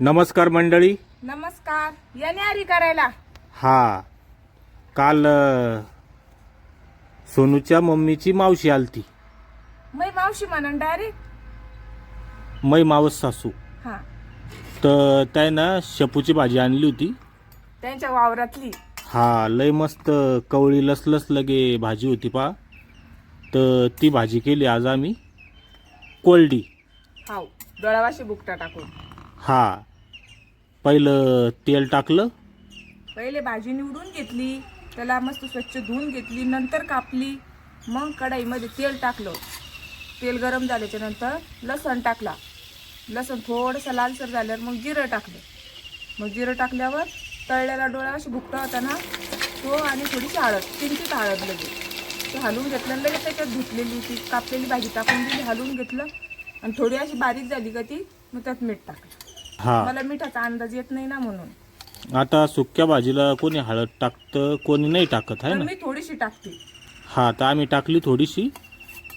नमस्कार मंडळी. नमस्कार. याने आरी करायला. हा. काल अ, सोनूच्या मम्मीची मावशी आलती. मै मावशी म्हणून डायरेक्ट मै मावस सासू. हा. तर त्यानं शेपूची भाजी आणली होती. त्यांच्या वावरातली. हा लय मस्त कवळी लसलस लगे भाजी होती पा. तर ती भाजी केली आज आम्ही. कोल्डी. हाव डोळावाशी बुकटा टाकून. हा. पहिलं तेल टाकलं. पहिले भाजी निवडून घेतली त्याला मस्त स्वच्छ धुवून घेतली नंतर कापली मग कढाईमध्ये तेल टाकलं. तेल गरम झाल्याच्यानंतर लसण टाकला. लसण थोडंसं लालसर झाल्यावर मग जिरं टाकलं. मग जिरं टाकल्यावर तळलेला डोळा अशी भुकटा होता ना तो आणि थोडीशी हळद किंचित हळद लगेच. ते हलवून घेतलं लगेच त्याच्यात धुतलेली ती कापलेली भाजी टाकून दिली हलवून घेतलं. आणि थोडी अशी बारीक झाली का ती मग त्यात मीठ टाकलं. हा. मला मिठाचा अंदाज येत नाही ना म्हणून. आता सुक्या भाजीला कोणी हळद टाकतं कोणी नाही टाकत आहे पण ना? मी थोडीशी टाकते. हा तर आम्ही टाकली थोडीशी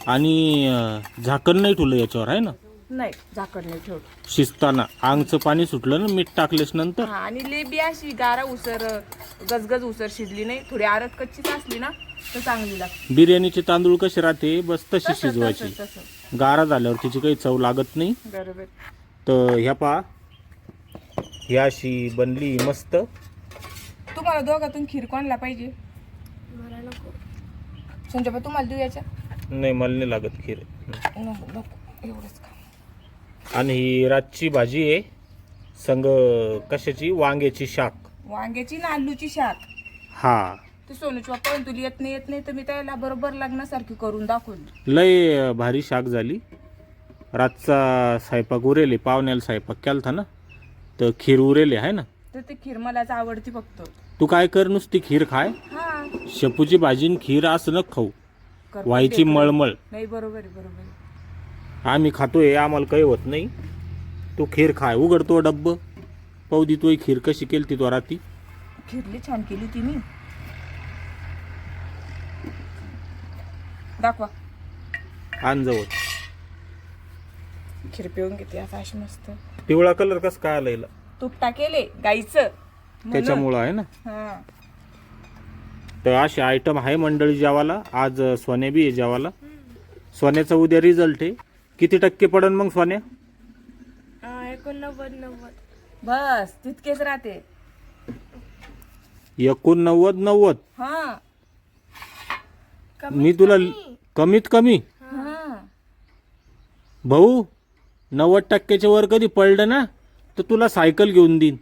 आणि अं, झाकण नाही ठेवलं याच्यावर आहे ना? नाही झाकण नाही ठेवत शिजताना. आंगचं पाणी सुटलं ना मीठ टाकलेस नंतर? हा आणि लेबी अशी गारा उसर गजगज उसर शिजली नाही. थोडी आरत कच्चीच असली ना तर चांगली लागते. बिर्याणीचे तांदूळ कसे राहते? बस तशी तसं, शिजवायची. तसं, तसं. गारा झाल्यावर तिची काही चव लागत नाही. बरोबर. तर ह्या पा ह्या अशी बनली मस्त. तुम्हाला दोघातून खीर कोणला पाहिजे? संजय तुम्हाला देऊ याच्या? नाही मला नाही लागत खीर. नको नको. एवढंच खा. आणि ही रातची भाजी आहे. संग कशाची? वांग्याची शाक. वांग्याची ना आलूची शाक? हा. ते सोनूची पप्पा म्हणून तुला येत नाही येत नाही तर मी त्याला बरोबर लग्नासारखी करून दाखवली लय भारी शाक झाली. रातचा स्वयंपाक उरेले पाहुण्याला स्वयंपाक केलता ना. तर खीर उरेले आहे ना? तर ते खीर मलाच आवडती फक्त तू काय कर नुसती खीर खाय. हा. शेपूची भाजी आणि खीर असं न खाऊ. करते व्हायची ते. मळमळ. नाही बरोबर आहे बरोबर आहे. आम्ही खातोय आम्हाला काही होत नाही. तू खीर खाय. उघडतो डब्ब. पाहू दी तू खीर कशी केली ती तो राती खिरली छान केली तिने दाखवा. आण जवळ. खीर पिऊन घेते आता अशी मस्त. पिवळा कलर कस काय आला हिला? तूप टाकेले गाईचं. म्हणून. त्याच्यामुळं आहे ना? हा. तर असे आयटम आहे मंडळी जेवाला आज अ, सोन्या बी आहे जेवाला सोन्याचा उद्या रिझल्ट आहे. किती टक्के पडन मग सोन्या? एकोणनव्वद नव्वद. बस तितकेच राहते. एकोणनव्वद नव्वद? हा. मी तुला कमीत कमी? हा. भाऊ? नव्वद टक्क्याच्या वर कधी पडलं ना तर तुला सायकल घेऊन देईन.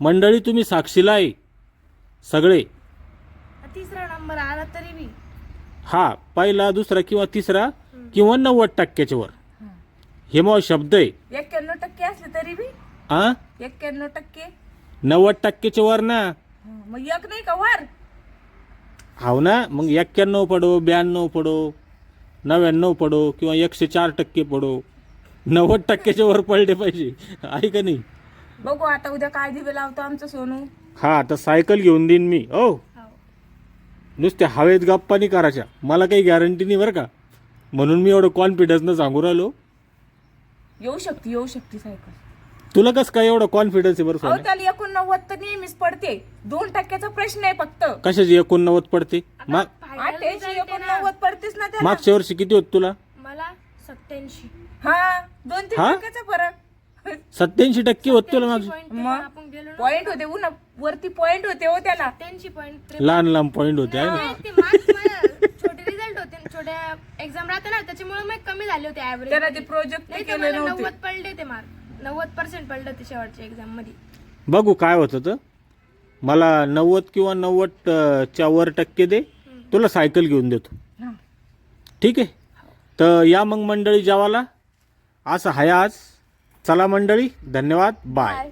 मंडळी तुम्ही साक्षीला आहे. सगळे. तिसरा नंबर आला तरी बी. हा पहिला दुसरा किंवा तिसरा किंवा नव्वद टक्क्याच्या वर. हे मग शब्द आहे. एक्क्याण्णव टक्के असले तरी बी? आ? एक्क्याण्णव टक्के? नव्वद टक्क्याच्या वर ना. हा, मग एक नाही का वर? हाव ना मग एक्क्याण्णव पडो ब्याण्णव पडो नव्याण्णव पडो किंवा एकशे चार टक्के पडो. नव्वद टक्क्याच्या वर पडले पाहिजे. आहे का नाही? बघू आता उद्या काय दिवे लावतो आमचं सोनू. हा तर सायकल घेऊन देईन मी. ओ नुसत्या हवेत गप्पा नाही करायच्या. मला काही गॅरंटी नाही बरं का. म्हणून मी एवढं कॉन्फिडन्सनं सांगू राहिलो. येऊ शकते येऊ शकते सायकल. तुला कसं काय एवढं कॉन्फिडन्स आहे बरं अहो सोन्या त्याला एकोणनव्वद तर नेहमीच पडते. दोन टक्क्याचा प्रश्न आहे फक्त. कशाची एकोणनव्वद पडते? माग अठ्ठ्याऐंशी एकोणनव्वद पडतेच ना त्याला. मागच्या वर्षी किती होत तुला? मला सत्याऐंशी हा दोन तीन हा? टक्क्याचा फरक. सत्याऐंशी टक्के होत तुला मग? आपण गेलो ना पॉइंट होते उन्हा वरती पॉइंट होते हो त्याला. सत्याऐंशी पॉईंट लहान लहान पॉईंट होते आहे ना? ते छोटे रिझल्ट होते. ना, छोट्या एक्झाम राहते ना त्याच्यामुळे मग कमी झाले होते ऍव्हरेज त्याला ते प्रोजेक्ट नाही केले मला नव्हते. नव्वद पडले ते मार्क नव्वद पर्सेंट पडले होते शेवटच्या एक्झाममध्ये. बघू काय होतं तर. मला नव्वद किंवा नव्वद अं, च्या वर टक्के दे. तुला सायकल घेऊन देतो. हा. ठीक आहे? तर या मग मंडळी जेवाला असं आहे आज. चला मंडळी धन्यवाद. बाय. बाय.